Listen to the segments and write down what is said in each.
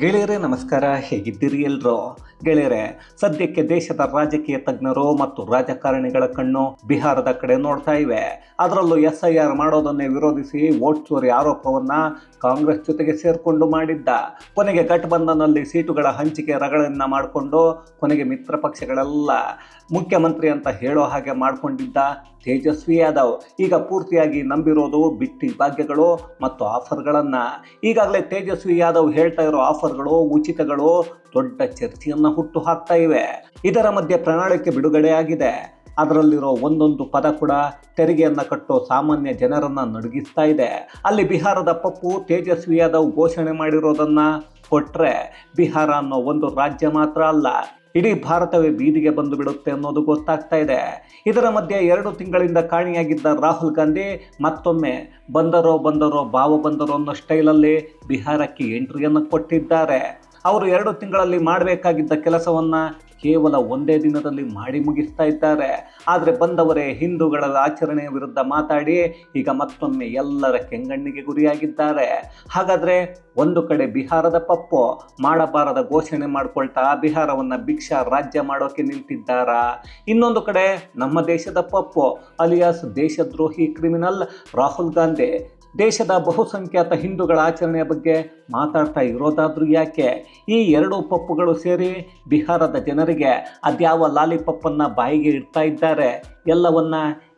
ಗೆಳೆಯರೇ, ನಮಸ್ಕಾರ. ಹೇಗಿದ್ದೀರಿ ಎಲ್ರು? ಗೆಳೆಯರೆ, ಸದ್ಯಕ್ಕೆ ದೇಶದ ರಾಜಕೀಯ ತಜ್ಞರು ಮತ್ತು ರಾಜಕಾರಣಿಗಳ ಕಣ್ಣು ಬಿಹಾರದ ಕಡೆ ನೋಡ್ತಾ ಇವೆ. ಅದರಲ್ಲೂ ಎಸ್ ಐ ಆರ್ ಮಾಡೋದನ್ನೇ ವಿರೋಧಿಸಿ ವೋಟ್ ಚೋರಿ ಆರೋಪವನ್ನ ಕಾಂಗ್ರೆಸ್ ಜೊತೆಗೆ ಸೇರ್ಕೊಂಡು ಮಾಡಿದ್ದ. ಕೊನೆಗೆ ಗಠಬಂಧನಲ್ಲಿ ಸೀಟುಗಳ ಹಂಚಿಕೆ ರಗಳನ್ನ ಮಾಡಿಕೊಂಡು ಕೊನೆಗೆ ಮಿತ್ರ ಪಕ್ಷಗಳೆಲ್ಲ. ಮುಖ್ಯಮಂತ್ರಿ ಅಂತ ಹೇಳೋ ಹಾಗೆ ಮಾಡಿಕೊಂಡಿದ್ದ ತೇಜಸ್ವಿ ಯಾದವ್ ಈಗ ಪೂರ್ತಿಯಾಗಿ ನಂಬಿರೋದು, ಬಿಟ್ಟಿ ಭಾಗ್ಯಗಳು ಮತ್ತು ಆಫರ್ಗಳನ್ನು. ಈಗಾಗಲೇ ತೇಜಸ್ವಿ ಯಾದವ್ ಹೇಳ್ತಾ ಇರೋ ಆಫರ್ಗಳು, ಉಚಿತಗಳು ದೊಡ್ಡ ಚರ್ಚೆಯನ್ನು ಹುಟ್ಟು ಹಾಕ್ತಾ ಇವೆ. ಇದರ ಮಧ್ಯೆ ಪ್ರಣಾಳಿಕೆ ಬಿಡುಗಡೆಯಾಗಿದೆ. ಅದರಲ್ಲಿರೋ ಒಂದೊಂದು ಪದ ಕೂಡ ತೆರಿಗೆಯನ್ನು ಕಟ್ಟೋ ಸಾಮಾನ್ಯ ಜನರನ್ನ ನಡುಗಿಸ್ತಾ ಇದೆ. ಅಲ್ಲಿ ಬಿಹಾರದ ಪಪ್ಪು ತೇಜಸ್ವಿ ಯಾದವ್ ಘೋಷಣೆ ಮಾಡಿರೋದನ್ನ ಕೊಟ್ಟರೆ ಬಿಹಾರ ಅನ್ನೋ ಒಂದು ರಾಜ್ಯ ಮಾತ್ರ ಅಲ್ಲ ಇಡೀ ಭಾರತವೇ ಬೀದಿಗೆ ಬಂದು ಬಿಡುತ್ತೆ ಅನ್ನೋದು ಗೊತ್ತಾಗ್ತಾ ಇದೆ. ಇದರ ಮಧ್ಯೆ ಎರಡು ತಿಂಗಳಿಂದ ಕಾಣಿಯಾಗಿದ್ದ ರಾಹುಲ್ ಗಾಂಧಿ ಮತ್ತೊಮ್ಮೆ ಬಂದರೋ ಬಂದರೋ ಬಾವ ಬಂದರೋ ಅನ್ನೋ ಸ್ಟೈಲಲ್ಲಿ ಬಿಹಾರಕ್ಕೆ ಎಂಟ್ರಿಯನ್ನು ಕೊಟ್ಟಿದ್ದಾರೆ. ಅವರು ಎರಡು ತಿಂಗಳಲ್ಲಿ ಮಾಡಬೇಕಾಗಿದ್ದ ಕೆಲಸವನ್ನು ಕೇವಲ ಒಂದೇ ದಿನದಲ್ಲಿ ಮಾಡಿ ಮುಗಿಸ್ತಾ ಇದ್ದಾರೆ. ಆದರೆ ಬಂದವರೇ ಹಿಂದೂಗಳ ಆಚರಣೆಯ ವಿರುದ್ಧ ಮಾತಾಡಿ ಈಗ ಮತ್ತೊಮ್ಮೆ ಎಲ್ಲರ ಕೆಂಗಣ್ಣಿಗೆ ಗುರಿಯಾಗಿದ್ದಾರೆ. ಹಾಗಾದರೆ ಒಂದು ಕಡೆ ಬಿಹಾರದ ಪಪ್ಪು ಮಾಡಬಾರದ ಘೋಷಣೆ ಮಾಡಿಕೊಳ್ತಾ ಬಿಹಾರವನ್ನು ಭಿಕ್ಷಾ ರಾಜ್ಯ ಮಾಡೋಕೆ ನಿಂತಿದ್ದಾರಾ? ಇನ್ನೊಂದು ಕಡೆ ನಮ್ಮ ದೇಶದ ಪಪ್ಪು, ಅಲಿಯಾಸ್ ದೇಶದ್ರೋಹಿ ಕ್ರಿಮಿನಲ್ ರಾಹುಲ್ ಗಾಂಧಿ ದೇಶದ ಬಹುಸಂಖ್ಯಾತ ಹಿಂದೂಗಳ ಆಚರಣೆಯ ಬಗ್ಗೆ ಮಾತಾಡ್ತಾ ಇರೋದಾದರೂ ಯಾಕೆ? ಈ ಎರಡು ಪಪ್ಪುಗಳು ಸೇರಿ ಬಿಹಾರದ ಜನರಿಗೆ ಅದ್ಯಾವ ಲಾಲಿಪಪ್ಪನ್ನು ಬಾಯಿಗೆ ಇಡ್ತಾ ಇದ್ದಾರೆ? ಎಲ್ಲವನ್ನ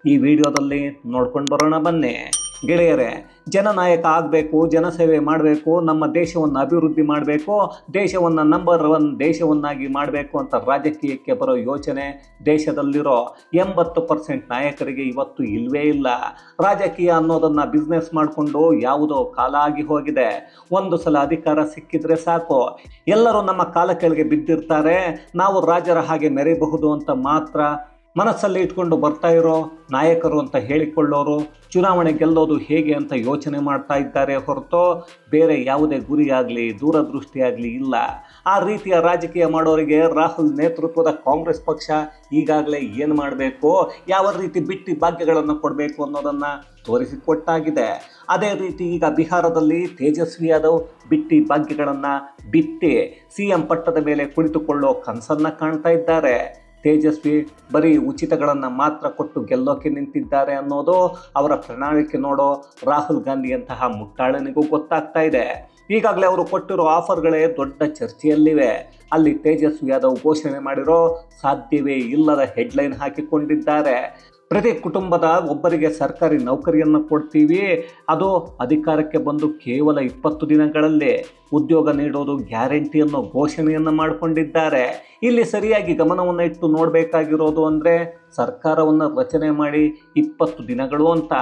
ಈ ವಿಡಿಯೋದಲ್ಲಿ ನೋಡ್ಕೊಂಡು ಬರೋಣ ಬನ್ನಿ. ಗೆಳೆಯರೇ, ಜನನಾಯಕ ಆಗಬೇಕು, ಜನಸೇವೆ ಮಾಡಬೇಕು, ನಮ್ಮ ದೇಶವನ್ನು ಅಭಿವೃದ್ಧಿ ಮಾಡಬೇಕು, ದೇಶವನ್ನು ನಂಬರ್ ಒನ್ ದೇಶವನ್ನಾಗಿ ಮಾಡಬೇಕು ಅಂತ ರಾಜಕೀಯಕ್ಕೆ ಬರೋ ಯೋಚನೆ ದೇಶದಲ್ಲಿರೋ ಎಂಬತ್ತು ಪರ್ಸೆಂಟ್ ನಾಯಕರಿಗೆ ಇವತ್ತು ಇಲ್ಲವೇ ಇಲ್ಲ. ರಾಜಕೀಯ ಅನ್ನೋದನ್ನು ಬಿಸ್ನೆಸ್ ಮಾಡಿಕೊಂಡು ಯಾವುದೋ ಕಾಲ ಆಗಿ ಹೋಗಿದೆ. ಒಂದು ಸಲ ಅಧಿಕಾರ ಸಿಕ್ಕಿದ್ರೆ ಸಾಕು. ಎಲ್ಲರೂ ನಮ್ಮ ಕಾಲ ಕೆಳಗೆ ಬಿದ್ದಿರ್ತಾರೆ. ನಾವು ರಾಜರ ಹಾಗೆ ಮೆರೆಯಬಹುದು ಅಂತ ಮಾತ್ರ ಮನಸ್ಸಲ್ಲಿ ಇಟ್ಕೊಂಡು ಬರ್ತಾ ಇರೋ ನಾಯಕರು ಅಂತ ಹೇಳಿಕೊಳ್ಳೋರು, ಚುನಾವಣೆ ಗೆಲ್ಲೋದು ಹೇಗೆ ಅಂತ ಯೋಚನೆ ಮಾಡ್ತಾ ಇದ್ದಾರೆ ಹೊರತು ಬೇರೆ ಯಾವುದೇ ಗುರಿಯಾಗಲಿ, ದೂರದೃಷ್ಟಿಯಾಗಲಿ ಇಲ್ಲ. ಆ ರೀತಿಯ ರಾಜಕೀಯ ಮಾಡೋರಿಗೆ ರಾಹುಲ್ ನೇತೃತ್ವದ ಕಾಂಗ್ರೆಸ್ ಪಕ್ಷ ಈಗಾಗಲೇ ಏನು ಮಾಡಬೇಕು, ಯಾವ ರೀತಿ ಬಿಟ್ಟಿ ಭಾಗ್ಯಗಳನ್ನು ಕೊಡಬೇಕು ಅನ್ನೋದನ್ನು ತೋರಿಸಿಕೊಟ್ಟಾಗಿದೆ. ಅದೇ ರೀತಿ ಈಗ ಬಿಹಾರದಲ್ಲಿ ತೇಜಸ್ವಿ ಯಾದವ್ ಬಿಟ್ಟಿ ಭಾಗ್ಯಗಳನ್ನು ಬಿತ್ತಿ ಸಿ ಎಂ ಪಟ್ಟದ ಮೇಲೆ ಕುಳಿತುಕೊಳ್ಳೋ ಕನಸನ್ನು ಕಾಣ್ತಾ ಇದ್ದಾರೆ. ತೇಜಸ್ವಿ ಬರೀ ಉಚಿತಗಳನ್ನು ಮಾತ್ರ ಕೊಟ್ಟು ಗೆಲ್ಲೋಕೆ ನಿಂತಿದ್ದಾರೆ ಅನ್ನೋದು ಅವರ ಪ್ರಣಾಳಿಕೆ ನೋಡೋ ರಾಹುಲ್ ಗಾಂಧಿಯಂತಹ ಮುಟ್ಟಾಳನಿಗೂ ಗೊತ್ತಾಗ್ತಾ ಇದೆ. ಈಗಾಗಲೇ ಅವರು ಕೊಟ್ಟಿರೋ ಆಫರ್ಗಳೇ ದೊಡ್ಡ ಚರ್ಚೆಯಲ್ಲಿವೆ. ಅಲ್ಲಿ ತೇಜಸ್ವಿ ಯಾದವ್ ಘೋಷಣೆ ಮಾಡಿರೋ ಸಾಧ್ಯವೇ ಇಲ್ಲದ ಹೆಡ್ಲೈನ್ ಹಾಕಿಕೊಂಡಿದ್ದಾರೆ. ಪ್ರತಿ ಕುಟುಂಬದ ಒಬ್ಬರಿಗೆ ಸರ್ಕಾರಿ ನೌಕರಿಯನ್ನು ಕೊಡ್ತೀವಿ. ಅದು ಅಧಿಕಾರಕ್ಕೆ ಬಂದು ಕೇವಲ ಇಪ್ಪತ್ತು ದಿನಗಳಲ್ಲಿ ಉದ್ಯೋಗ ನೀಡೋದು ಗ್ಯಾರಂಟಿ ಅನ್ನೋ ಘೋಷಣೆಯನ್ನು ಮಾಡಿಕೊಂಡಿದ್ದಾರೆ. ಇಲ್ಲಿ ಸರಿಯಾಗಿ ಗಮನವನ್ನು ಇಟ್ಟು ನೋಡಬೇಕಾಗಿರೋದು ಅಂದರೆ ಸರ್ಕಾರವನ್ನು ರಚನೆ ಮಾಡಿ ಇಪ್ಪತ್ತು ದಿನಗಳು ಅಂತ.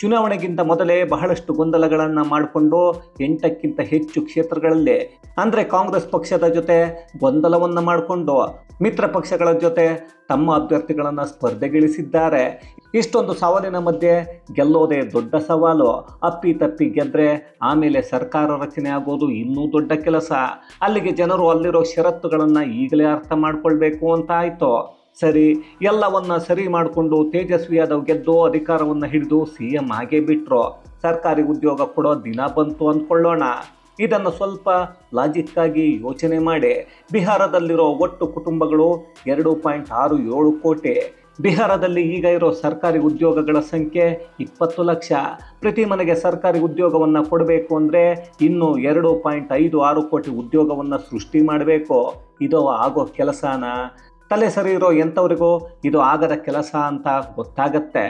ಚುನಾವಣೆಗಿಂತ ಮೊದಲೇ ಬಹಳಷ್ಟು ಗೊಂದಲಗಳನ್ನು ಮಾಡಿಕೊಂಡು ಎಂಟಕ್ಕಿಂತ ಹೆಚ್ಚು ಕ್ಷೇತ್ರಗಳಲ್ಲಿ, ಅಂದರೆ ಕಾಂಗ್ರೆಸ್ ಪಕ್ಷದ ಜೊತೆ ಗೊಂದಲವನ್ನು ಮಾಡಿಕೊಂಡು ಮಿತ್ರ ಪಕ್ಷಗಳ ಜೊತೆ ತಮ್ಮ ಅಭ್ಯರ್ಥಿಗಳನ್ನು ಸ್ಪರ್ಧೆಗಿಳಿಸಿದ್ದಾರೆ. ಇಷ್ಟೊಂದು ಸವಾಲಿನ ಮಧ್ಯೆ ಗೆಲ್ಲೋದೇ ದೊಡ್ಡ ಸವಾಲು. ಅಪ್ಪಿ ತಪ್ಪಿ ಗೆದ್ದರೆ ಆಮೇಲೆ ಸರ್ಕಾರ ರಚನೆ ಆಗೋದು ಇನ್ನೂ ದೊಡ್ಡ ಕೆಲಸ. ಅಲ್ಲಿಗೆ ಜನರು ಅಲ್ಲಿರೋ ಷರತ್ತುಗಳನ್ನು ಈಗಲೇ ಅರ್ಥ ಮಾಡಿಕೊಳ್ಬೇಕು ಅಂತ ಆಯಿತು. ಸರಿ, ಎಲ್ಲವನ್ನ ಸರಿ ಮಾಡಿಕೊಂಡು ತೇಜಸ್ವಿ ಯಾದವ್ ಗೆದ್ದು ಅಧಿಕಾರವನ್ನು ಹಿಡಿದು ಸಿ ಎಂ ಆಗೇ ಬಿಟ್ಟರು ಸರ್ಕಾರಿ ಉದ್ಯೋಗ ಕೊಡೋ ದಿನ ಬಂತು ಅಂದ್ಕೊಳ್ಳೋಣ. ಇದನ್ನು ಸ್ವಲ್ಪ ಲಾಜಿಕ್ಕಾಗಿ ಯೋಚನೆ ಮಾಡಿ. ಬಿಹಾರದಲ್ಲಿರೋ ಒಟ್ಟು ಕುಟುಂಬಗಳು ಎರಡು ಪಾಯಿಂಟ್ ಆರು ಏಳು ಕೋಟಿ. ಬಿಹಾರದಲ್ಲಿ ಈಗ ಇರೋ ಸರ್ಕಾರಿ ಉದ್ಯೋಗಗಳ ಸಂಖ್ಯೆ ಇಪ್ಪತ್ತು ಲಕ್ಷ. ಪ್ರತಿ ಮನೆಗೆ ಸರ್ಕಾರಿ ಉದ್ಯೋಗವನ್ನು ಕೊಡಬೇಕು ಅಂದರೆ ಇನ್ನು ಎರಡು ಪಾಯಿಂಟ್ ಐದು ಆರು ಕೋಟಿ ಉದ್ಯೋಗವನ್ನು ಸೃಷ್ಟಿ ಮಾಡಬೇಕು. ಇದು ಆಗೋ ಕೆಲಸನ? ತಲೆ ಸರಿ ಇರೋ ಎಂಥವ್ರಿಗೂ ಇದು ಆಗದ ಕೆಲಸ ಅಂತ ಗೊತ್ತಾಗತ್ತೆ.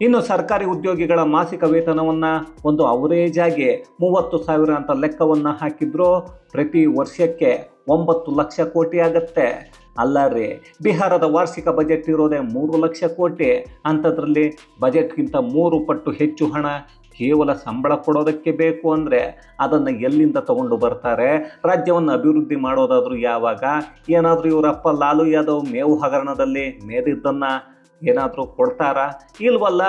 ಇನ್ನು ಸರ್ಕಾರಿ ಉದ್ಯೋಗಿಗಳ ಮಾಸಿಕ ವೇತನವನ್ನು ಒಂದು ಅವರೇಜ್ ಆಗಿ ಮೂವತ್ತು ಸಾವಿರ ಅಂತ ಲೆಕ್ಕವನ್ನು ಹಾಕಿದ್ರು ಪ್ರತಿ ವರ್ಷಕ್ಕೆ ಒಂಬತ್ತು ಲಕ್ಷ ಕೋಟಿ ಆಗತ್ತೆ. ಅಲ್ಲ ರೀ, ಬಿಹಾರದ ವಾರ್ಷಿಕ ಬಜೆಟ್ ಇರೋದೇ ಮೂರು ಲಕ್ಷ ಕೋಟಿ. ಅಂಥದ್ರಲ್ಲಿ ಬಜೆಟ್ಗಿಂತ ಮೂರು ಪಟ್ಟು ಹೆಚ್ಚು ಹಣ ಕೇವಲ ಸಂಬಳ ಕೊಡೋದಕ್ಕೆ ಬೇಕು ಅಂದರೆ ಅದನ್ನು ಎಲ್ಲಿಂದ ತಗೊಂಡು ಬರ್ತಾರೆ? ರಾಜ್ಯವನ್ನು ಅಭಿವೃದ್ಧಿ ಮಾಡೋದಾದರೂ ಯಾವಾಗ? ಏನಾದರೂ ಇವರಪ್ಪ ಲಾಲು ಯಾದವ್ ಮೇವು ಹಗರಣದಲ್ಲಿ ಮೇದಿದ್ದನ್ನು ಏನಾದರೂ ಕೊಡ್ತಾರಾ? ಇಲ್ವಲ್ಲ,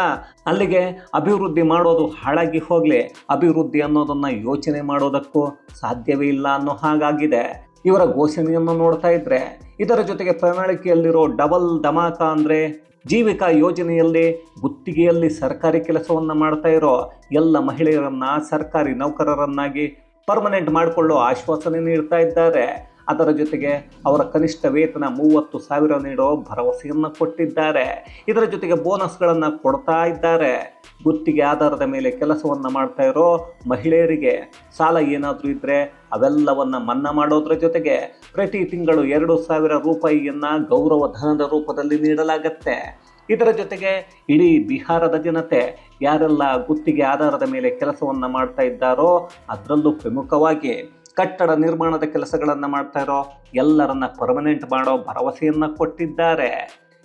ಅಲ್ಲಿಗೆ ಅಭಿವೃದ್ಧಿ ಮಾಡೋದು ಹಾಳಾಗಿ ಹೋಗಲಿ, ಅಭಿವೃದ್ಧಿ ಅನ್ನೋದನ್ನು ಯೋಚನೆ ಮಾಡೋದಕ್ಕೂ ಸಾಧ್ಯವೇ ಇಲ್ಲ ಅನ್ನೋ ಹಾಗಾಗಿದೆ. ಇವರ ಘೋಷಣೆಯನ್ನು ನೋಡ್ತಾ ಇದ್ರೆ, ಇದರ ಜೊತೆಗೆ ಪ್ರಣಾಳಿಕೆಯಲ್ಲಿರೋ ಡಬಲ್ ಧಮಾಕ ಅಂದರೆ ಜೀವಿಕಾ ಯೋಜನೆಯಲ್ಲಿ ಗುತ್ತಿಗೆಯಲ್ಲಿ ಸರ್ಕಾರಿ ಕೆಲಸವನ್ನು ಮಾಡ್ತಾ ಇರೋ ಎಲ್ಲ ಮಹಿಳೆಯರನ್ನ ಸರ್ಕಾರಿ ನೌಕರರನ್ನಾಗಿ ಪರ್ಮನೆಂಟ್ ಮಾಡಿಕೊಳ್ಳೋ ಆಶ್ವಾಸನೆ ನೀಡ್ತಾ ಇದ್ದಾರೆ. ಅದರ ಜೊತೆಗೆ ಅವರ ಕನಿಷ್ಠ ವೇತನ ಮೂವತ್ತು ಸಾವಿರ ನೀಡೋ ಭರವಸೆಯನ್ನು ಕೊಟ್ಟಿದ್ದಾರೆ. ಇದರ ಜೊತೆಗೆ ಬೋನಸ್ಗಳನ್ನು ಕೊಡ್ತಾ ಇದ್ದಾರೆ. ಗುತ್ತಿಗೆ ಆಧಾರದ ಮೇಲೆ ಕೆಲಸವನ್ನು ಮಾಡ್ತಾ ಇರೋ ಮಹಿಳೆಯರಿಗೆ ಸಾಲ ಏನಾದರೂ ಇದ್ದರೆ ಅವೆಲ್ಲವನ್ನು ಮನ್ನಾ ಮಾಡೋದ್ರ ಜೊತೆಗೆ ಪ್ರತಿ ತಿಂಗಳು ಎರಡು ಸಾವಿರ ರೂಪಾಯಿಯನ್ನು ಗೌರವ ಧನದ ರೂಪದಲ್ಲಿ ನೀಡಲಾಗತ್ತೆ. ಇದರ ಜೊತೆಗೆ ಇಡೀ ಬಿಹಾರದ ಜನತೆ ಯಾರೆಲ್ಲ ಗುತ್ತಿಗೆ ಆಧಾರದ ಮೇಲೆ ಕೆಲಸವನ್ನು ಮಾಡ್ತಾ ಇದ್ದಾರೋ ಅದರಲ್ಲೂ ಪ್ರಮುಖವಾಗಿ ಕಟ್ಟಡ ನಿರ್ಮಾಣದ ಕೆಲಸಗಳನ್ನು ಮಾಡ್ತಾ ಇರೋ ಎಲ್ಲರನ್ನ ಪರ್ಮನೆಂಟ್ ಮಾಡೋ ಭರವಸೆಯನ್ನು ಕೊಟ್ಟಿದ್ದಾರೆ.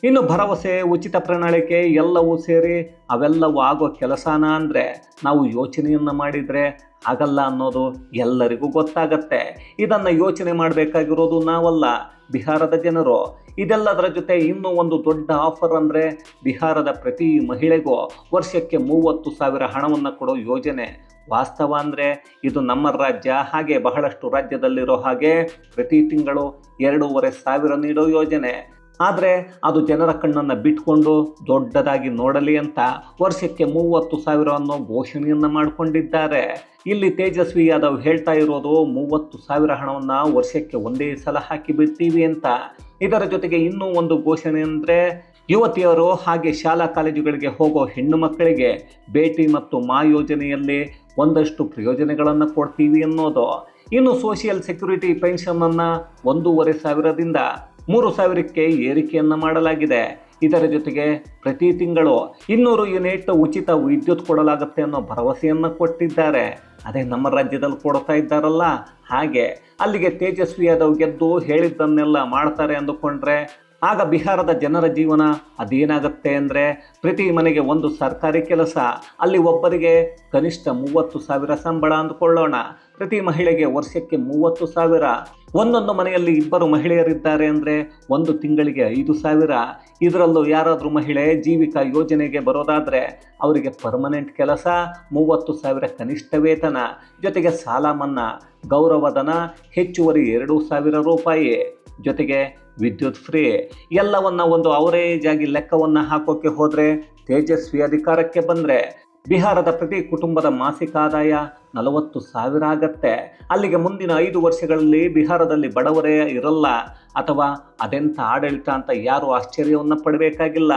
ಇನ್ನು ಭರವಸೆ, ಉಚಿತ ಪ್ರಣಾಳಿಕೆ ಎಲ್ಲವೂ ಸೇರಿ ಅವೆಲ್ಲವೂ ಆಗೋ ಕೆಲಸನ ಅಂದರೆ ನಾವು ಯೋಚನೆಯನ್ನು ಮಾಡಿದರೆ ಆಗಲ್ಲ ಅನ್ನೋದು ಎಲ್ಲರಿಗೂ ಗೊತ್ತಾಗತ್ತೆ. ಇದನ್ನು ಯೋಚನೆ ಮಾಡಬೇಕಾಗಿರೋದು ನಾವಲ್ಲ, ಬಿಹಾರದ ಜನರು. ಇದೆಲ್ಲದರ ಜೊತೆ ಇನ್ನೂ ಒಂದು ದೊಡ್ಡ ಆಫರ್ ಅಂದರೆ ಬಿಹಾರದ ಪ್ರತಿ ಮಹಿಳೆಗೂ ವರ್ಷಕ್ಕೆ ಮೂವತ್ತು ಸಾವಿರ ಹಣವನ್ನು ಕೊಡೋ ಯೋಜನೆ. ವಾಸ್ತವ ಅಂದರೆ ಇದು ನಮ್ಮ ರಾಜ್ಯ, ಹಾಗೆ ಬಹಳಷ್ಟು ರಾಜ್ಯದಲ್ಲಿರೋ ಹಾಗೆ ಪ್ರತಿ ತಿಂಗಳು ಎರಡೂವರೆ ಸಾವಿರ ನೀಡೋ ಯೋಜನೆ. ಆದರೆ ಅದು ಜನರ ಕಣ್ಣನ್ನು ಬಿಟ್ಕೊಂಡು ದೊಡ್ಡದಾಗಿ ನೋಡಲಿ ಅಂತ ವರ್ಷಕ್ಕೆ ಮೂವತ್ತು ಸಾವಿರ ಅನ್ನೋ ಘೋಷಣೆಯನ್ನು ಮಾಡಿಕೊಂಡಿದ್ದಾರೆ. ಇಲ್ಲಿ ತೇಜಸ್ವಿ ಯಾದವ್ ಹೇಳ್ತಾ ಇರೋದು, ಮೂವತ್ತು ಸಾವಿರ ಹಣವನ್ನು ವರ್ಷಕ್ಕೆ ಒಂದೇ ಸಲ ಹಾಕಿ ಬಿಡ್ತೀವಿ ಅಂತ. ಇದರ ಜೊತೆಗೆ ಇನ್ನೂ ಒಂದು ಘೋಷಣೆ ಅಂದರೆ ಯುವತಿಯರು ಹಾಗೆ ಶಾಲಾ ಕಾಲೇಜುಗಳಿಗೆ ಹೋಗೋ ಹೆಣ್ಣು ಮಕ್ಕಳಿಗೆ ಭೇಟಿ ಮತ್ತು ಮಾ ಯೋಜನೆಯಲ್ಲಿ ಒಂದಷ್ಟು ಪ್ರಯೋಜನಗಳನ್ನು ಕೊಡ್ತೀವಿ ಅನ್ನೋದು. ಇನ್ನು ಸೋಷಿಯಲ್ ಸೆಕ್ಯುರಿಟಿ ಪೆನ್ಷನನ್ನು ಒಂದೂವರೆ ಸಾವಿರದಿಂದ ಮೂರು ಸಾವಿರಕ್ಕೆ ಏರಿಕೆಯನ್ನು ಮಾಡಲಾಗಿದೆ. ಇದರ ಜೊತೆಗೆ ಪ್ರತಿ ತಿಂಗಳು ಇನ್ನೂರು ಯೂನಿಟ್ ಉಚಿತ ವಿದ್ಯುತ್ ಕೊಡಲಾಗುತ್ತೆ ಅನ್ನೋ ಭರವಸೆಯನ್ನು ಕೊಟ್ಟಿದ್ದಾರೆ. ಅದೇ ನಮ್ಮ ರಾಜ್ಯದಲ್ಲಿ ಕೊಡ್ತಾ ಇದ್ದಾರಲ್ಲ? ಹಾಗೆ ಅಲ್ಲಿಗೆ ತೇಜಸ್ವಿ ಯಾದವ್ ಗೆದ್ದು ಹೇಳಿದ್ದನ್ನೆಲ್ಲ ಮಾಡ್ತಾರೆ ಅಂದುಕೊಂಡ್ರೆ ಆಗ ಬಿಹಾರದ ಜನರ ಜೀವನ ಅದೇನಾಗುತ್ತೆ ಅಂದರೆ ಪ್ರತಿ ಮನೆಗೆ ಒಂದು ಸರ್ಕಾರಿ ಕೆಲಸ, ಅಲ್ಲಿ ಒಬ್ಬರಿಗೆ ಕನಿಷ್ಠ ಮೂವತ್ತು ಸಾವಿರ ಸಂಬಳ ಅಂದುಕೊಳ್ಳೋಣ. ಪ್ರತಿ ಮಹಿಳೆಗೆ ವರ್ಷಕ್ಕೆ ಮೂವತ್ತು ಸಾವಿರ. ಒಂದೊಂದು ಮನೆಯಲ್ಲಿ ಇಬ್ಬರು ಮಹಿಳೆಯರಿದ್ದಾರೆ ಅಂದರೆ ಒಂದು ತಿಂಗಳಿಗೆ ಐದು ಸಾವಿರ. ಇದರಲ್ಲೂ ಯಾರಾದರೂ ಮಹಿಳೆ ಜೀವಿಕಾ ಯೋಜನೆಗೆ ಬರೋದಾದರೆ ಅವರಿಗೆ ಪರ್ಮನೆಂಟ್ ಕೆಲಸ, ಮೂವತ್ತು ಸಾವಿರ ಕನಿಷ್ಠ ವೇತನ. ಜೊತೆಗೆ ಸಾಲ ಮನ್ನಾ ಗೌರವಧನ ಹೆಚ್ಚುವರಿ ಎರಡು ಸಾವಿರ ರೂಪಾಯಿ. ಜೊತೆಗೆ ವಿದ್ಯುತ್ ಫ್ರೀ. ಎಲ್ಲವನ್ನ ಒಂದು ಅವರೇಜ್ ಆಗಿ ಲೆಕ್ಕವನ್ನು ಹಾಕೋಕ್ಕೆ ಹೋದರೆ ತೇಜಸ್ವಿ ಅಧಿಕಾರಕ್ಕೆ ಬಂದರೆ ಬಿಹಾರದ ಪ್ರತಿ ಕುಟುಂಬದ ಮಾಸಿಕ ಆದಾಯ ನಲವತ್ತು ಸಾವಿರ ಆಗತ್ತೆ. ಅಲ್ಲಿಗೆ ಮುಂದಿನ ಐದು ವರ್ಷಗಳಲ್ಲಿ ಬಿಹಾರದಲ್ಲಿ ಬಡವರೇ ಇರಲ್ಲ ಅಥವಾ ಅದೆಂಥ ಆಡಳಿತ ಅಂತ ಯಾರು ಆಶ್ಚರ್ಯವನ್ನು ಪಡಬೇಕಾಗಿಲ್ಲ.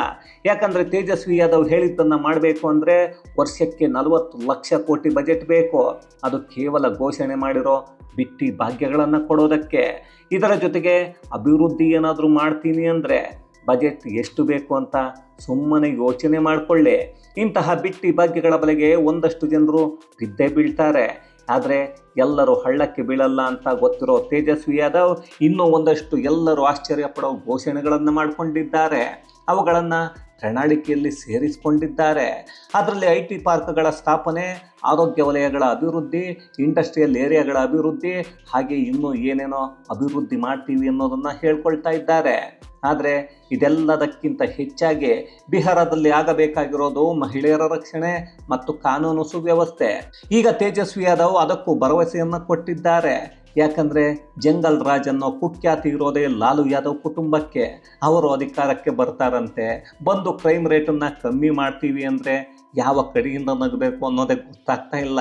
ಯಾಕಂದರೆ ತೇಜಸ್ವಿ ಯಾದವ್ ಹೇಳಿದ್ದನ್ನು ಮಾಡಬೇಕು ಅಂದರೆ ವರ್ಷಕ್ಕೆ ನಲವತ್ತು ಲಕ್ಷ ಕೋಟಿ ಬಜೆಟ್ ಬೇಕು. ಅದು ಕೇವಲ ಘೋಷಣೆ ಮಾಡಿರೋ ಬಿಟ್ಟಿ ಭಾಗ್ಯಗಳನ್ನು ಕೊಡೋದಕ್ಕೆ ಇದರ ಜೊತೆಗೆ ಅಭಿವೃದ್ಧಿ ಏನಾದರೂ ಮಾಡ್ತೀನಿ ಅಂದರೆ ಬಜೆಟ್ ಎಷ್ಟು ಬೇಕು ಅಂತ ಸುಮ್ಮನೆ ಯೋಚನೆ ಮಾಡಿಕೊಳ್ಳಿ. ಇಂತಹ ಬಿಟ್ಟಿ ಭಾಗ್ಯಗಳ ಬಲೆಗೆ ಒಂದಷ್ಟು ಜನರು ಬಿದ್ದೇ ಬೀಳ್ತಾರೆ. ಆದರೆ ಎಲ್ಲರೂ ಹಳ್ಳಕ್ಕೆ ಬೀಳಲ್ಲ ಅಂತ ಗೊತ್ತಿರೋ ತೇಜಸ್ವಿ ಯಾದವ್ ಇನ್ನೂ ಒಂದಷ್ಟು ಎಲ್ಲರೂ ಆಶ್ಚರ್ಯ ಪಡೋ ಘೋಷಣೆಗಳನ್ನು ಮಾಡಿಕೊಂಡಿದ್ದಾರೆ. ಅವುಗಳನ್ನು ಪ್ರಣಾಳಿಕೆಯಲ್ಲಿ ಸೇರಿಸಿಕೊಂಡಿದ್ದಾರೆ. ಅದರಲ್ಲಿ ಐ ಟಿ ಪಾರ್ಕ್ಗಳ ಸ್ಥಾಪನೆ, ಆರೋಗ್ಯ ವಲಯಗಳ ಅಭಿವೃದ್ಧಿ, ಇಂಡಸ್ಟ್ರಿಯಲ್ ಏರಿಯಾಗಳ ಅಭಿವೃದ್ಧಿ, ಹಾಗೆ ಇನ್ನೂ ಏನೇನೋ ಅಭಿವೃದ್ಧಿ ಮಾಡ್ತೀವಿ ಅನ್ನೋದನ್ನು ಹೇಳ್ಕೊಳ್ತಾ ಇದ್ದಾರೆ. ಆದರೆ ಇದೆಲ್ಲದಕ್ಕಿಂತ ಹೆಚ್ಚಾಗಿ ಬಿಹಾರದಲ್ಲಿ ಆಗಬೇಕಾಗಿರೋದು ಮಹಿಳೆಯರ ರಕ್ಷಣೆ ಮತ್ತು ಕಾನೂನು ಸುವ್ಯವಸ್ಥೆ. ಈಗ ತೇಜಸ್ವಿ ಯಾದವ್ ಅದಕ್ಕೂ ಭರವಸೆಯನ್ನು ಕೊಟ್ಟಿದ್ದಾರೆ. ಯಾಕಂದರೆ ಜಂಗಲ್ ರಾಜ್ ಅನ್ನೋ ಕುಖ್ಯಾತಿ ಇರೋದೇ ಲಾಲು ಯಾದವ್ ಕುಟುಂಬಕ್ಕೆ. ಅವರು ಅಧಿಕಾರಕ್ಕೆ ಬರ್ತಾರಂತೆ. ಬಂದು ಕ್ರೈಮ್ ರೇಟನ್ನು ಕಮ್ಮಿ ಮಾಡ್ತೀವಿ ಅಂದರೆ ಯಾವ ಕಡೆಯಿಂದ ನಗಬೇಕು ಅನ್ನೋದೇ ಗೊತ್ತಾಗ್ತಾ ಇಲ್ಲ.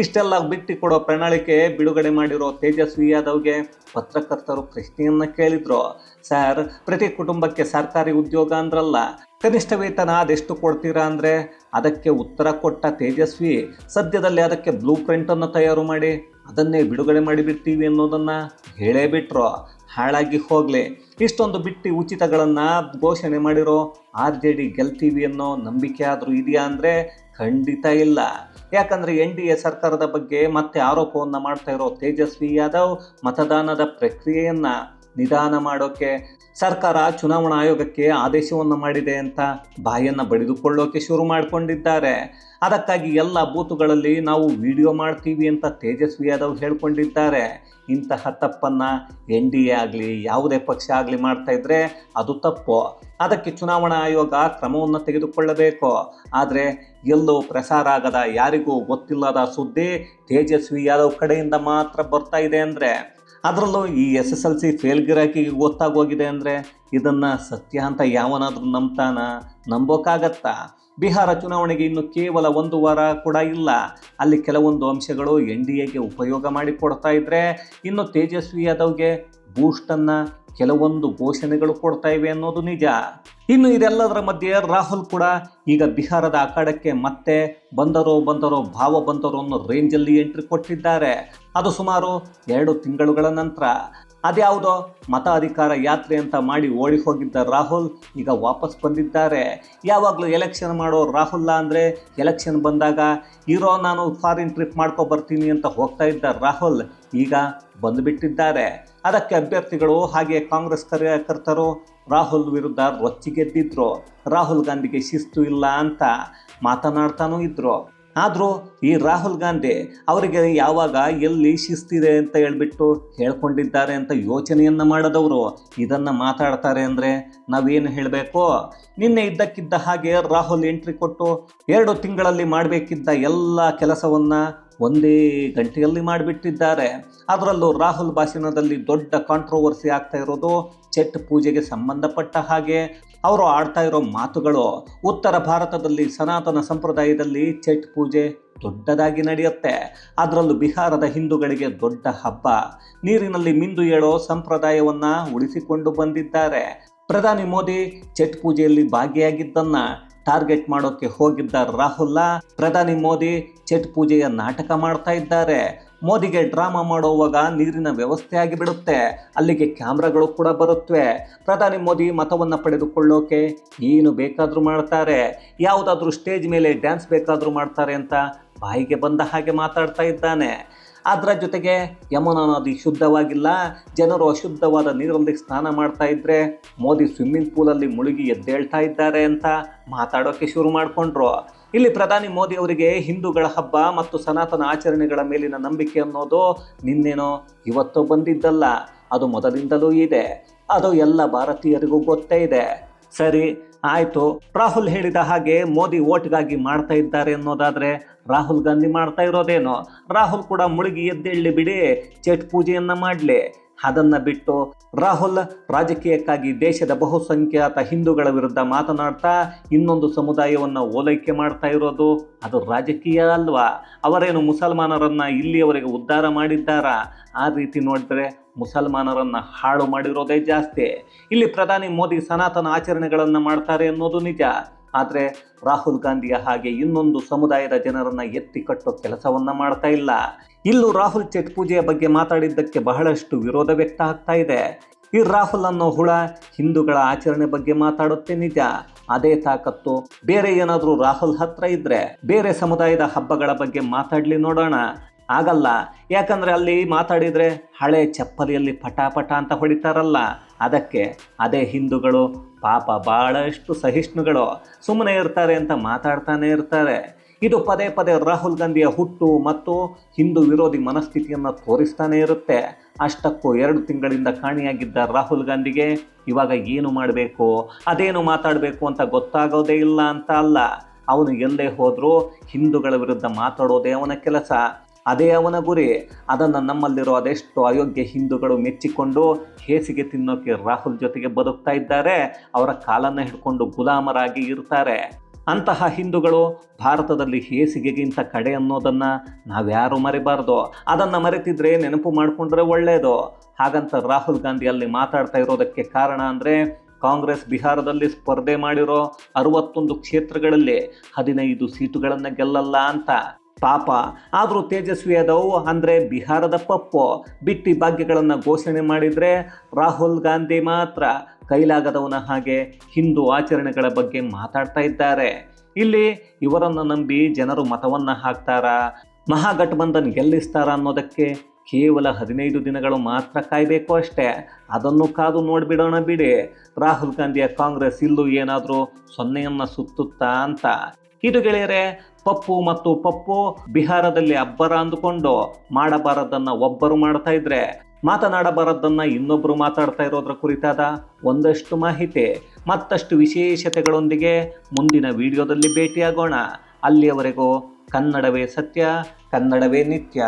ಇಷ್ಟೆಲ್ಲ ಬಿಟ್ಟು ಕೊಡೋ ಪ್ರಣಾಳಿಕೆ ಬಿಡುಗಡೆ ಮಾಡಿರೋ ತೇಜಸ್ವಿ ಯಾದವ್ಗೆ ಪತ್ರಕರ್ತರು ಪ್ರಶ್ನೆಯನ್ನು ಕೇಳಿದ್ರು. ಸರ್, ಪ್ರತಿ ಕುಟುಂಬಕ್ಕೆ ಸರ್ಕಾರಿ ಉದ್ಯೋಗ ಅಂದ್ರಲ್ಲ, ಕನಿಷ್ಠ ವೇತನ ಅದೆಷ್ಟು ಕೊಡ್ತೀರಾ ಅಂದರೆ? ಅದಕ್ಕೆ ಉತ್ತರ ಕೊಟ್ಟ ತೇಜಸ್ವಿ, ಸದ್ಯದಲ್ಲಿ ಅದಕ್ಕೆ ಬ್ಲೂ ಪ್ರಿಂಟನ್ನು ತಯಾರು ಮಾಡಿ. ಅದನ್ನೇ ಬಿಡುಗಡೆ ಮಾಡಿಬಿಡ್ತೀವಿ ಅನ್ನೋದನ್ನು ಹೇಳೇ ಬಿಟ್ರೋ ಹಾಳಾಗಿ ಹೋಗಲಿ. ಇಷ್ಟೊಂದು ಬಿಟ್ಟು ಉಚಿತಗಳನ್ನು ಘೋಷಣೆ ಮಾಡಿರೋ ಆರ್ ಜೆ ಡಿ ಗೆಲ್ತೀವಿ ಅನ್ನೋ ನಂಬಿಕೆ ಆದರೂ ಇದೆಯಾ ಅಂದರೆ ಖಂಡಿತ ಇಲ್ಲ. ಯಾಕಂದರೆ ಎನ್ ಡಿ ಎ ಸರ್ಕಾರದ ಬಗ್ಗೆ ಮತ್ತೆ ಆರೋಪವನ್ನು ಮಾಡ್ತಾ ಇರೋ ತೇಜಸ್ವಿ ಯಾದವ್ ಮತದಾನದ ಪ್ರಕ್ರಿಯೆಯನ್ನು ನಿಧಾನ ಮಾಡೋಕ್ಕೆ ಸರ್ಕಾರ ಚುನಾವಣಾ ಆಯೋಗಕ್ಕೆ ಆದೇಶವನ್ನು ಮಾಡಿದೆ ಅಂತ ಬಾಯನ್ನು ಬಡಿದುಕೊಳ್ಳೋಕೆ ಶುರು ಮಾಡಿಕೊಂಡಿದ್ದಾರೆ. ಅದಕ್ಕಾಗಿ ಎಲ್ಲ ಬೂತುಗಳಲ್ಲಿ ನಾವು ವಿಡಿಯೋ ಮಾಡ್ತೀವಿ ಅಂತ ತೇಜಸ್ವಿ ಯಾದವ್ ಹೇಳ್ಕೊಂಡಿದ್ದಾರೆ. ಇಂತಹ ತಪ್ಪನ್ನು ಎನ್ ಡಿ ಎ ಆಗಲಿ, ಯಾವುದೇ ಪಕ್ಷ ಆಗಲಿ ಮಾಡ್ತಾ ಇದ್ದರೆ ಅದು ತಪ್ಪು. ಅದಕ್ಕೆ ಚುನಾವಣಾ ಆಯೋಗ ಕ್ರಮವನ್ನು ತೆಗೆದುಕೊಳ್ಳಬೇಕು. ಆದರೆ ಎಲ್ಲೂ ಪ್ರಸಾರ ಆಗದ ಯಾರಿಗೂ ಗೊತ್ತಿಲ್ಲದ ಸುದ್ದಿ ತೇಜಸ್ವಿ ಯಾದವ್ ಕಡೆಯಿಂದ ಮಾತ್ರ ಬರ್ತಾ ಇದೆ ಅಂದರೆ ಅದರಲ್ಲೂ ಈ S S L C fail ಗಿರಾಕಿಗೆ ಗೊತ್ತಾಗೋಗಿದೆ ಅಂದರೆ ಇದನ್ನು ಸತ್ಯ ಅಂತ ಯಾವನಾದರೂ ನಂಬ್ತಾನ? ನಂಬೋಕ್ಕಾಗತ್ತಾ ಬಿಹಾರ ಚುನಾವಣೆಗೆ ಇನ್ನು ಕೇವಲ ಒಂದು ವಾರ ಕೂಡ ಇಲ್ಲ. ಅಲ್ಲಿ ಕೆಲವೊಂದು ಅಂಶಗಳು ಎನ್ ಡಿ ಎಗೆ ಉಪಯೋಗ ಮಾಡಿಕೊಡ್ತಾ ಇದ್ದರೆ ಇನ್ನು ತೇಜಸ್ವಿ ಯಾದವ್ಗೆ ಬೂಸ್ಟನ್ನು ಕೆಲವೊಂದು ಘೋಷಣೆಗಳು ಕೊಡ್ತಾ ಇವೆ ಅನ್ನೋದು ನಿಜ. ಇನ್ನು ಇದೆಲ್ಲದರ ಮಧ್ಯೆ ರಾಹುಲ್ ಕೂಡ ಈಗ ಬಿಹಾರದ ಅಖಾಡಕ್ಕೆ ಮತ್ತೆ ಬಂದರೋ ಬಂದರೋ ಭಾವ ಬಂದರೋ ಅನ್ನೋ ರೇಂಜಲ್ಲಿ ಎಂಟ್ರಿ ಕೊಟ್ಟಿದ್ದಾರೆ. ಅದು ಸುಮಾರು ಎರಡು ತಿಂಗಳುಗಳ ನಂತರ ಅದ್ಯಾವುದೋ ಮತ ಅಧಿಕಾರ ಯಾತ್ರೆ ಅಂತ ಮಾಡಿ ಓಡಿ ಹೋಗಿದ್ದ ರಾಹುಲ್ ಈಗ ವಾಪಸ್ ಬಂದಿದ್ದಾರೆ. ಯಾವಾಗಲೂ ಎಲೆಕ್ಷನ್ ಮಾಡೋ ರಾಹುಲ್ ಅಂದರೆ ಎಲೆಕ್ಷನ್ ಬಂದಾಗ, ಇರೋ, ನಾನು ಫಾರಿನ್ ಟ್ರಿಪ್ ಮಾಡ್ಕೊ ಬರ್ತೀನಿ ಅಂತ ಹೋಗ್ತಾ ಇದ್ದ ರಾಹುಲ್ ಈಗ ಬಂದುಬಿಟ್ಟಿದ್ದಾರೆ. ಅದಕ್ಕೆ ಅಭ್ಯರ್ಥಿಗಳು ಹಾಗೆ ಕಾಂಗ್ರೆಸ್ ಕಾರ್ಯಕರ್ತರು ರಾಹುಲ್ ವಿರುದ್ಧ ರೊಚ್ಚಿಗೆದ್ದಿದ್ರು. ರಾಹುಲ್ ಗಾಂಧಿಗೆ ಶಿಸ್ತು ಇಲ್ಲ ಅಂತ ಮಾತನಾಡ್ತಾನೂ ಇದ್ರು. ಆದರೂ ಈ ರಾಹುಲ್ ಗಾಂಧಿ ಅವರಿಗೆ ಯಾವಾಗ ಎಲ್ಲಿ ಶಿಸ್ತಿದೆ ಅಂತ ಹೇಳ್ಬಿಟ್ಟು ಹೇಳ್ಕೊಂಡಿದ್ದಾರೆ ಅಂತ ಯೋಚನೆಯನ್ನು ಮಾಡದವರು, ಇದನ್ನು ಮಾತಾಡ್ತಾರೆ ಅಂದರೆ ನಾವೇನು ಹೇಳಬೇಕು? ನಿನ್ನೆ ಇದ್ದಕ್ಕಿದ್ದ ಹಾಗೆ ರಾಹುಲ್ ಎಂಟ್ರಿ ಕೊಟ್ಟು ಎರಡು ತಿಂಗಳಲ್ಲಿ ಮಾಡಬೇಕಿದ್ದ ಎಲ್ಲ ಕೆಲಸವನ್ನು ಒಂದೇ ಗಂಟೆಯಲ್ಲಿ ಮಾಡಿಬಿಟ್ಟಿದ್ದಾರೆ. ಅದರಲ್ಲೂ ರಾಹುಲ್ ಭಾಷಣದಲ್ಲಿ ದೊಡ್ಡ ಕಾಂಟ್ರೋವರ್ಸಿ ಆಗ್ತಾ ಇರೋದು ಚೆಟ್ ಪೂಜೆಗೆ ಸಂಬಂಧಪಟ್ಟ ಹಾಗೆ ಅವರು ಆಡ್ತಾ ಇರೋ ಮಾತುಗಳು ಉತ್ತರ ಭಾರತದಲ್ಲಿ ಸನಾತನ ಸಂಪ್ರದಾಯದಲ್ಲಿ ಚಟ್ ಪೂಜೆ ದೊಡ್ಡದಾಗಿ ನಡೆಯುತ್ತೆ. ಅದರಲ್ಲೂ ಬಿಹಾರದ ಹಿಂದೂಗಳಿಗೆ ದೊಡ್ಡ ಹಬ್ಬ. ನೀರಿನಲ್ಲಿ ಮಿಂದು ಹೇಳೋ ಸಂಪ್ರದಾಯವನ್ನು ಉಳಿಸಿಕೊಂಡು ಬಂದಿದ್ದಾರೆ. ಪ್ರಧಾನಿ ಮೋದಿ ಛಟ್ ಪೂಜೆಯಲ್ಲಿ ಭಾಗಿಯಾಗಿದ್ದನ್ನ ಟಾರ್ಗೆಟ್ ಮಾಡೋಕ್ಕೆ ಹೋಗಿದ್ದ ರಾಹುಲ್ ಪ್ರಧಾನಿ ಮೋದಿ ಛಟ್ ಪೂಜೆಯ ನಾಟಕ ಮಾಡ್ತಾ ಇದ್ದಾರೆ. ಮೋದಿಗೆ ಡ್ರಾಮಾ ಮಾಡುವಾಗ ನೀರಿನ ವ್ಯವಸ್ಥೆ ಆಗಿಬಿಡುತ್ತೆ. ಅಲ್ಲಿಗೆ ಕ್ಯಾಮ್ರಾಗಳು ಕೂಡ ಬರುತ್ತವೆ ಪ್ರಧಾನಿ ಮೋದಿ ಮತವನ್ನು ಪಡೆದುಕೊಳ್ಳೋಕೆ ಏನು ಬೇಕಾದರೂ ಮಾಡ್ತಾರೆ. ಯಾವುದಾದ್ರೂ ಸ್ಟೇಜ್ ಮೇಲೆ ಡ್ಯಾನ್ಸ್ ಬೇಕಾದರೂ ಮಾಡ್ತಾರೆ ಅಂತ ಬಾಯಿಗೆ ಬಂದ ಹಾಗೆ ಮಾತಾಡ್ತಾ ಇದ್ದಾನೆ. ಅದರ ಜೊತೆಗೆ ಯಮುನಾ ನದಿ ಶುದ್ಧವಾಗಿಲ್ಲ. ಜನರು ಅಶುದ್ಧವಾದ ನೀರಲ್ಲಿ ಸ್ನಾನ ಮಾಡ್ತಾ ಇದ್ರೆ ಮೋದಿ ಸ್ವಿಮ್ಮಿಂಗ್ ಪೂಲಲ್ಲಿ ಮುಳುಗಿ ಎದ್ದೇಳ್ತಾ ಇದ್ದಾರೆ ಅಂತ ಮಾತಾಡೋಕ್ಕೆ ಶುರು ಮಾಡಿಕೊಂಡ್ರು. ಇಲ್ಲಿ ಪ್ರಧಾನಿ ಮೋದಿ ಅವರಿಗೆ ಹಿಂದೂಗಳ ಹಬ್ಬ ಮತ್ತು ಸನಾತನ ಆಚರಣೆಗಳ ಮೇಲಿನ ನಂಬಿಕೆ ಅನ್ನೋದು ನಿನ್ನೇನೋ ಇವತ್ತು ಬಂದಿದ್ದಲ್ಲ. ಅದು ಮೊದಲಿಂದಲೂ ಇದೆ. ಅದು ಎಲ್ಲ ಭಾರತೀಯರಿಗೂ ಗೊತ್ತೇ ಇದೆ. ಸರಿ, ಆಯಿತು. ರಾಹುಲ್ ಹೇಳಿದ ಹಾಗೆ ಮೋದಿ ಓಟ್ಗಾಗಿ ಮಾಡ್ತಾ ಇದ್ದಾರೆ ಅನ್ನೋದಾದರೆ ರಾಹುಲ್ ಗಾಂಧಿ ಮಾಡ್ತಾ ಇರೋದೇನೋ? ರಾಹುಲ್ ಕೂಡ ಮುಳುಗಿ ಎದ್ದೇಳಿ ಬಿಡಿ. ಚಟ್ ಪೂಜೆಯನ್ನು ಮಾಡಲಿ. ಅದನ್ನು ಬಿಟ್ಟು ರಾಹುಲ್ ರಾಜಕೀಯಕ್ಕಾಗಿ ದೇಶದ ಬಹುಸಂಖ್ಯಾತ ಹಿಂದೂಗಳ ವಿರುದ್ಧ ಮಾತನಾಡ್ತಾ ಇನ್ನೊಂದು ಸಮುದಾಯವನ್ನು ಓಲೈಕೆ ಮಾಡ್ತಾ ಇರೋದು ಅದು ರಾಜಕೀಯ ಅಲ್ವಾ? ಅವರೇನು ಮುಸಲ್ಮಾನರನ್ನು ಇಲ್ಲಿಯವರೆಗೆ ಉದ್ಧಾರ ಮಾಡಿದ್ದಾರಾ? ಆ ರೀತಿ ನೋಡಿದ್ರೆ ಮುಸಲ್ಮಾನರನ್ನು ಹಾಳು ಮಾಡಿರೋದೇ ಜಾಸ್ತಿ. ಇಲ್ಲಿ ಪ್ರಧಾನಿ ಮೋದಿ ಸನಾತನ ಆಚರಣೆಗಳನ್ನು ಮಾಡ್ತಾರೆ ಅನ್ನೋದು ನಿಜ. ಆದರೆ ರಾಹುಲ್ ಗಾಂಧಿಯ ಹಾಗೆ ಇನ್ನೊಂದು ಸಮುದಾಯದ ಜನರನ್ನು ಎತ್ತಿ ಕಟ್ಟೋ ಕೆಲಸವನ್ನು ಮಾಡ್ತಾ ಇಲ್ಲ. ಇಲ್ಲೂ ರಾಹುಲ್ ಚೆಟ್ ಪೂಜೆಯ ಬಗ್ಗೆ ಮಾತಾಡಿದ್ದಕ್ಕೆ ಬಹಳಷ್ಟು ವಿರೋಧ ವ್ಯಕ್ತ ಆಗ್ತಾ ಇದೆ. ಈ ರಾಹುಲ್ ಅನ್ನೋ ಹುಳ ಹಿಂದೂಗಳ ಆಚರಣೆ ಬಗ್ಗೆ ಮಾತಾಡುತ್ತೆ ನಿಜ. ಅದೇ ತಾಕತ್ತು ಬೇರೆ ಏನಾದರೂ ರಾಹುಲ್ ಹತ್ರ ಇದ್ರೆ ಬೇರೆ ಸಮುದಾಯದ ಹಬ್ಬಗಳ ಬಗ್ಗೆ ಮಾತಾಡ್ಲಿ ನೋಡೋಣ. ಆಗಲ್ಲ, ಯಾಕಂದ್ರೆ ಅಲ್ಲಿ ಮಾತಾಡಿದರೆ ಹಳೆ ಚಪ್ಪಲಿಯಲ್ಲಿ ಪಟಾಪಟ ಪಟ ಅಂತ ಹೊಡಿತಾರಲ್ಲ ಅದಕ್ಕೆ ಅದೇ ಹಿಂದೂಗಳು ಪಾಪ ಭಾಳಷ್ಟು ಸಹಿಷ್ಣುಗಳು. ಸುಮ್ಮನೆ ಇರ್ತಾರೆ ಅಂತ ಮಾತಾಡ್ತಾನೆ ಇರ್ತಾರೆ. ಇದು ಪದೇ ಪದೇ ರಾಹುಲ್ ಗಾಂಧಿಯ ಹುಟ್ಟು ಮತ್ತು ಹಿಂದೂ ವಿರೋಧಿ ಮನಸ್ಥಿತಿಯನ್ನು ತೋರಿಸ್ತಾನೆ ಇರುತ್ತೆ. ಅಷ್ಟಕ್ಕೂ ಎರಡು ತಿಂಗಳಿಂದ ಕಾಣಿಯಾಗಿದ್ದ ರಾಹುಲ್ ಗಾಂಧಿಗೆ ಇವಾಗ ಏನು ಮಾಡಬೇಕು, ಅದೇನು ಮಾತಾಡಬೇಕು ಅಂತ ಗೊತ್ತಾಗೋದೇ ಇಲ್ಲ ಅಂತ ಅಲ್ಲ. ಅವನು ಎಲ್ಲೇ ಹೋದರೂ ಹಿಂದೂಗಳ ವಿರುದ್ಧ ಮಾತಾಡೋದೇ ಅವನ ಕೆಲಸ. ಅದೇ ಅವನ ಗುರಿ. ಅದನ್ನು ನಮ್ಮಲ್ಲಿರೋ ಅದೆಷ್ಟು ಅಯೋಗ್ಯ ಹಿಂದೂಗಳು ಮೆಚ್ಚಿಕೊಂಡು ಹೇಸಿಗೆ ತಿನ್ನೋಕೆ ರಾಹುಲ್ ಜೊತೆಗೆ ಬದುಕ್ತಾ ಇದ್ದಾರೆ, ಅವರ ಕಾಲನ್ನು ಹಿಡ್ಕೊಂಡು ಗುಲಾಮರಾಗಿ ಇರ್ತಾರೆ. ಅಂತಹ ಹಿಂದೂಗಳು ಭಾರತದಲ್ಲಿ ಹೇಸಿಗೆಗಿಂತ ಕಡೆ ಅನ್ನೋದನ್ನು ನಾವ್ಯಾರು ಮರಿಬಾರ್ದು. ಅದನ್ನು ಮರೆತಿದ್ರೆ ನೆನಪು ಮಾಡಿಕೊಂಡ್ರೆ ಒಳ್ಳೆಯದು ಹಾಗಂತ ರಾಹುಲ್ ಗಾಂಧಿ ಅಲ್ಲಿ ಮಾತಾಡ್ತಾ ಇರೋದಕ್ಕೆ ಕಾರಣ ಅಂದರೆ ಕಾಂಗ್ರೆಸ್ ಬಿಹಾರದಲ್ಲಿ ಸ್ಪರ್ಧೆ ಮಾಡಿರೋ ಅರವತ್ತೊಂದು ಕ್ಷೇತ್ರಗಳಲ್ಲಿ ಹದಿನೈದು ಸೀಟುಗಳನ್ನು ಗೆಲ್ಲಲ್ಲ ಅಂತ. ಪಾಪ. ಆದರೂ ತೇಜಸ್ವಿ ಯಾದವ್ ಅಂದರೆ ಬಿಹಾರದ ಪಪ್ಪು. ಬಿಟ್ಟಿ ಭಾಗ್ಯಗಳನ್ನು ಘೋಷಣೆ ಮಾಡಿದರೆ ರಾಹುಲ್ ಗಾಂಧಿ ಮಾತ್ರ ಕೈಲಾಗದವನ ಹಾಗೆ ಹಿಂದೂ ಆಚರಣೆಗಳ ಬಗ್ಗೆ ಮಾತಾಡ್ತಾ ಇದ್ದಾರೆ. ಇಲ್ಲಿ ಇವರನ್ನು ನಂಬಿ ಜನರು ಮತವನ್ನು ಹಾಕ್ತಾರಾ? ಮಹಾಗಠಬಂಧನ್ ಗೆಲ್ಲಿಸ್ತಾರ ಅನ್ನೋದಕ್ಕೆ ಕೇವಲ ಹದಿನೈದು ದಿನಗಳು ಮಾತ್ರ ಕಾಯಬೇಕು ಅಷ್ಟೇ. ಅದನ್ನು ಕಾದು ನೋಡಿಬಿಡೋಣ ಬಿಡಿ. ರಾಹುಲ್ ಗಾಂಧಿಯ ಕಾಂಗ್ರೆಸ್ ಇಲ್ಲೂ ಏನಾದರೂ ಸೊನ್ನೆಯನ್ನು ಸುತ್ತುತ್ತಾ ಅಂತ. ಇದು ಗೆಳೆಯರೆ ಪಪ್ಪು ಮತ್ತು ಪಪ್ಪು ಬಿಹಾರದಲ್ಲಿ ಅಬ್ಬರ ಅಂದುಕೊಂಡು ಮಾಡಬಾರದನ್ನ ಒಬ್ಬರು ಮಾಡ್ತಾ ಇದ್ರೆ, ಮಾತನಾಡಬಾರದನ್ನ ಇನ್ನೊಬ್ಬರು ಮಾತಾಡ್ತಾ ಇರೋದ್ರ ಕುರಿತಾದ ಒಂದಷ್ಟು ಮಾಹಿತಿ, ಮತ್ತಷ್ಟು ವಿಶೇಷತೆಗಳೊಂದಿಗೆ ಮುಂದಿನ ವಿಡಿಯೋದಲ್ಲಿ ಭೇಟಿಯಾಗೋಣ. ಅಲ್ಲಿಯವರೆಗೂ ಕನ್ನಡವೇ ಸತ್ಯ, ಕನ್ನಡವೇ ನಿತ್ಯ.